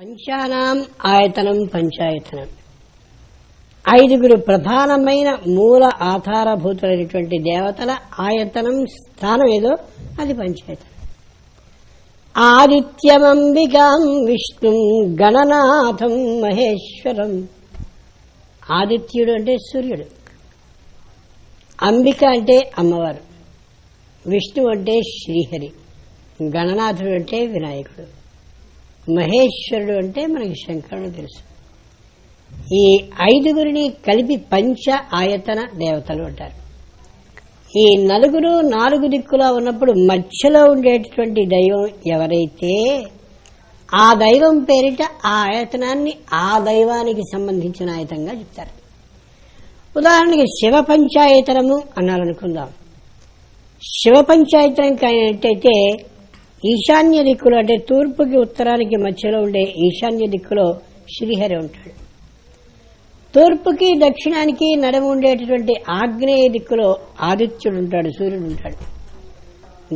పంచానాం ఆయతనం పంచాయతనం. ఐదుగురు ప్రధానమైన మూల ఆధారభూతులైనటువంటి దేవతల ఆయతనం స్థానం ఏదో అది పంచాయతనం. ఆదిత్యమంబికాం విష్ణు గణనాథం మహేశ్వరం. ఆదిత్యుడు అంటే సూర్యుడు. అంబిక అంటే అమ్మవారు. విష్ణు అంటే శ్రీహరి. గణనాథుడు అంటే వినాయకుడు. మహేశ్వరుడు అంటే మనకి శంకరుడు తెలుసు. ఈ ఐదుగురిని కలిపి పంచ ఆయతన దేవతలు అంటారు. ఈ నలుగురు నాలుగు దిక్కులా ఉన్నప్పుడు మధ్యలో ఉండేటటువంటి దైవం ఎవరైతే ఆ దైవం పేరిట ఆ ఆయతనాన్ని ఆ దైవానికి సంబంధించిన ఆయతంగా చెప్తారు. ఉదాహరణకి శివ పంచాయతనము అన్నారనుకుందాం శివ పంచాయతనం కానట్టయితే ఈశాన్య దిక్కులో అంటే తూర్పుకి ఉత్తరానికి మధ్యలో ఉండే ఈశాన్య దిక్కులో శ్రీహరి ఉంటాడు. తూర్పుకి దక్షిణానికి నడుము ఉండేటటువంటి ఆగ్నేయ దిక్కులో ఆదిత్యుడు ఉంటాడు సూర్యుడు ఉంటాడు.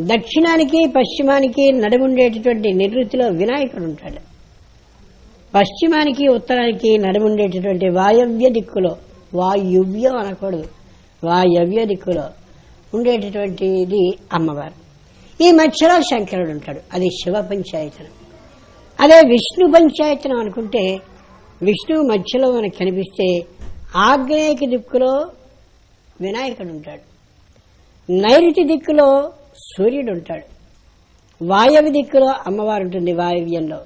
దక్షిణానికి పశ్చిమానికి నడుముండేటటువంటి నివృత్తిలో వినాయకుడు ఉంటాడు. పశ్చిమానికి ఉత్తరానికి నడుముండేటటువంటి వాయవ్య దిక్కులో వాయువ్యం అనకూడదు వాయవ్య దిక్కులో ఉండేటటువంటిది అమ్మవారు. ఈ మధ్యలో శంకరుడు ఉంటాడు. అది శివ పంచాయతనం. అదే విష్ణు పంచాయతనం అనుకుంటే విష్ణువు మధ్యలో మనకు కనిపిస్తే ఆగ్నేయక దిక్కులో వినాయకుడు ఉంటాడు. నైరుతి దిక్కులో సూర్యుడు ఉంటాడు. వాయవ్య దిక్కులో అమ్మవారు ఉంటుంది వాయవ్యంలో.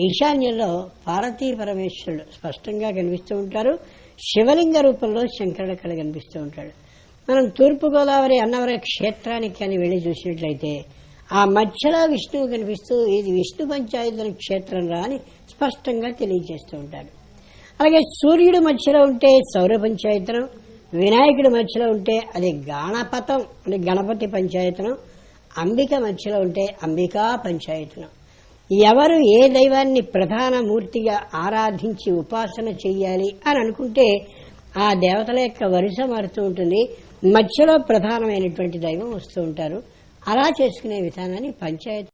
ఈశాన్యంలో పార్వతీ పరమేశ్వరుడు స్పష్టంగా కనిపిస్తూ ఉంటారు. శివలింగ రూపంలో శంకరుడు అక్కడ కనిపిస్తూ ఉంటాడు. మనం తూర్పుగోదావరి అన్నవర క్షేత్రానికి కానీ వెళ్ళి చూసినట్లయితే ఆ మధ్యలో విష్ణువు కనిపిస్తూ ఇది విష్ణు పంచాయతన క్షేత్రం రా అని స్పష్టంగా తెలియజేస్తూ ఉంటాడు. అలాగే సూర్యుడు మధ్యలో ఉంటే సౌర పంచాయతనం వినాయకుడి మధ్యలో ఉంటే అది గణపతం అంటే గణపతి పంచాయతనం అంబిక మధ్యలో ఉంటే అంబికా పంచాయతనం. ఎవరు ఏ దైవాన్ని ప్రధాన మూర్తిగా ఆరాధించి ఉపాసన చెయ్యాలి అని అనుకుంటే ఆ దేవతల యొక్క వరుస మారుతూ ఉంటుంది. మధ్యలో ప్రధానమైనటువంటి దైవం వస్తూ ఉంటారు. అలా చేసుకునే విధానాన్ని పంచాయతీ